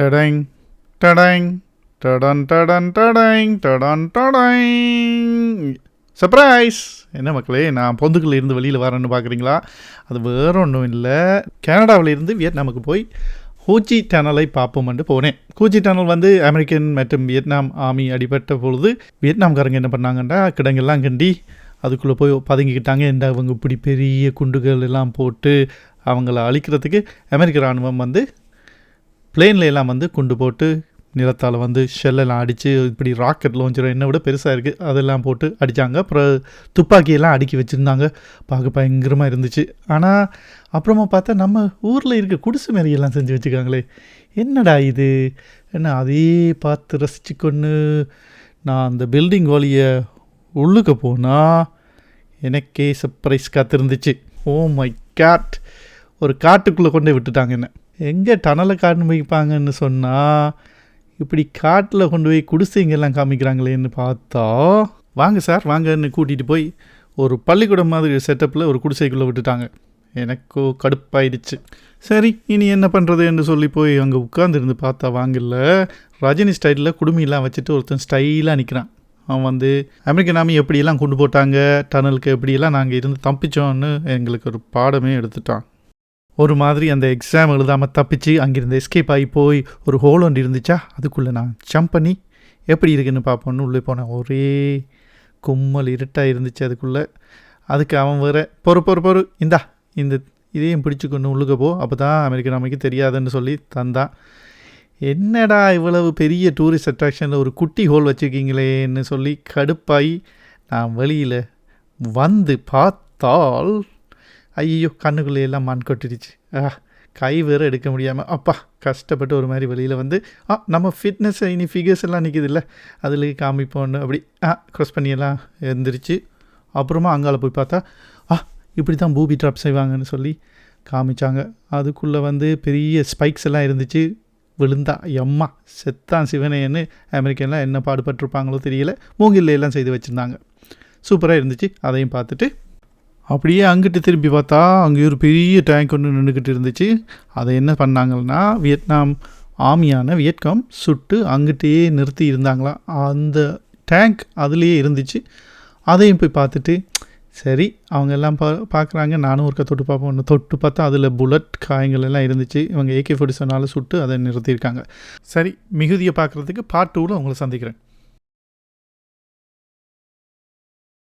டடங் டடங் டடன் டடன் டடங் டடன் டடங் surprise என்ன மக்களே நான் பொந்துக்குள்ள இருந்து வெளியில் வரேன்னு பார்க்குறீங்களா அது வேற ஒன்றும் இல்லை. கனடாவிலிருந்து வியட்நாமுக்கு போய் ஹூச்சி டனலை பார்ப்போம்ன்ட்டு போனேன். ஹூச்சி டனல் வந்து அமெரிக்கன் மற்றும் வியட்நாம் ஆர்மி அடிபட்ட பொழுது வியட்நாம்காரங்க என்ன பண்ணாங்கன்னா கிடங்கெல்லாம் கண்டி அதுக்குள்ளே போய் பதுங்கிக்கிட்டாங்க. இந்த அவங்க இப்படி பெரிய குண்டுகள் எல்லாம் போட்டு அவங்கள அழிக்கிறதுக்கு அமெரிக்க இராணுவம் வந்து பிளேனில் எல்லாம் வந்து குண்டு போட்டு நிலத்தால் வந்து ஷெல்லெல்லாம் அடித்து இப்படி ராக்கெட் லான்ச்சர் என்ன விட பெருசாக இருக்குது அதெல்லாம் போட்டு அடித்தாங்க அப்புறம் துப்பாக்கியெல்லாம் அடுக்கி வச்சுருந்தாங்க. பார்க்க பயங்கரமாக இருந்துச்சு. ஆனால் அப்புறமா பார்த்தா நம்ம ஊரில் இருக்க குடிசு மாரியெல்லாம் செஞ்சு வச்சுக்காங்களே என்னடா இது? என்ன அதே பார்த்து ரசிச்சு கொண்டு நான் அந்த பில்டிங் வழியை உள்ளுக்க போனால் எனக்கே சர்ப்ரைஸ் காத்திருந்துச்சு. ஓ மை காட் ஒரு காட்டுக்குள்ளே கொண்டே விட்டுட்டாங்க என்ன. எங்கே டனலை காட்டு வைப்பாங்கன்னு சொன்னால் இப்படி காட்டில் கொண்டு போய் குடிசைங்கெல்லாம் காமிக்கிறாங்களேன்னு பார்த்தா வாங்க சார் வாங்கன்னு கூட்டிகிட்டு போய் ஒரு பள்ளிக்கூடம் மாதிரி செட்டப்பில் ஒரு குடிசைக்குள்ளே விட்டுட்டாங்க. எனக்கோ கடுப்பாயிடுச்சு. சரி இனி என்ன பண்ணுறதுன்னு சொல்லி போய் அங்கே உட்காந்துருந்து பார்த்தா வாங்கல ரஜினி ஸ்டைலில் குடுமையெல்லாம் வச்சுட்டு ஒருத்தன் ஸ்டைலாக நிற்கிறான். அவன் வந்து அமெரிக்கன் ஆமி எப்படியெல்லாம் கொண்டு போட்டாங்க டனலுக்கு எப்படியெல்லாம் நாங்கள் இருந்து தப்பிச்சோன்னு எங்களுக்கு ஒரு பாடமே எடுத்துட்டான். ஒரு மாதிரி அந்த எக்ஸாம் எழுதாமல் தப்பிச்சு அங்கிருந்து எஸ்கேப் ஆகி போய் ஒரு ஹோல் ஒன்று இருந்துச்சா? அதுக்குள்ளே நான் ஜம்ப் பண்ணி எப்படி இருக்குன்னு பார்ப்போன்னு உள்ளே போனேன். ஒரே கும்மல் இருட்டாக இருந்துச்சு அதுக்குள்ளே. அதுக்கு அவன் வேற பொறு பொறு பொறு இந்தா இந்த இதையும் பிடிச்சி கொண்டு உள்ளுக்க போ. அப்போ தான் அமெரிக்கன் அமைக்கு தெரியாதுன்னு சொல்லி தந்தான். என்னடா இவ்வளவு பெரிய டூரிஸ்ட் அட்ராக்ஷனில் ஒரு குட்டி ஹோல் வச்சுருக்கீங்களேன்னு சொல்லி கடுப்பாகி நான் வெளியில் வந்து பார்த்தால் ஐயோ கண்ணுக்குள்ளேயெல்லாம் மண் கொட்டிடுச்சு. ஆ கை வேறு எடுக்க முடியாமல் அப்பா கஷ்டப்பட்டு ஒரு மாதிரி வெளியில் வந்து ஆ நம்ம ஃபிட்னஸ் இனி ஃபிகர்ஸ் எல்லாம் நிற்கிது இல்லை அதில் காமிப்போன்னு அப்படி ஆ க்ரஸ் பண்ணியெல்லாம் எழுந்திரிச்சு அப்புறமா அங்கால போய் பார்த்தா ஆ இப்படி தான் பூபி ட்ராப் செய்வாங்கன்னு சொல்லி காமிச்சாங்க. அதுக்குள்ளே வந்து பெரிய ஸ்பைக்ஸ் எல்லாம் இருந்துச்சு. விழுந்தா எம்மா செத்தான் சிவனேன்னு அமெரிக்கன்லாம் என்ன பாடுபட்டிருப்பாங்களோ தெரியல மூங்கில்ல எல்லாம் செய்து வச்சுருந்தாங்க. சூப்பராக இருந்துச்சு. அதையும் பார்த்துட்டு அப்படியே அங்கிட்டு திரும்பி பார்த்தா அங்கே ஒரு பெரிய டேங்க் ஒன்று நின்றுக்கிட்டு இருந்துச்சு. அதை என்ன பண்ணாங்கன்னா வியட்நாம் ஆமியான வியட்காம் சுட்டு அங்கிட்டே நிறுத்தி இருந்தாங்களாம். அந்த டேங்க் அதுலேயே இருந்துச்சு. அதையும் போய் பார்த்துட்டு சரி அவங்க எல்லாம் பா பார்க்குறாங்க. நானும் ஒருக்க தொட்டு பார்ப்போம். ஒன்று தொட்டு பார்த்தா அதில் புல்லட் காயங்கள் எல்லாம் இருந்துச்சு. இவங்க ஏகே ஃபோர்ட்டி செவனால் சுட்டு அதை நிறுத்தியிருக்காங்க. சரி மிகுதியை பார்க்குறதுக்கு பார்ட் டூவில் உங்களை சந்திக்கிறேன்.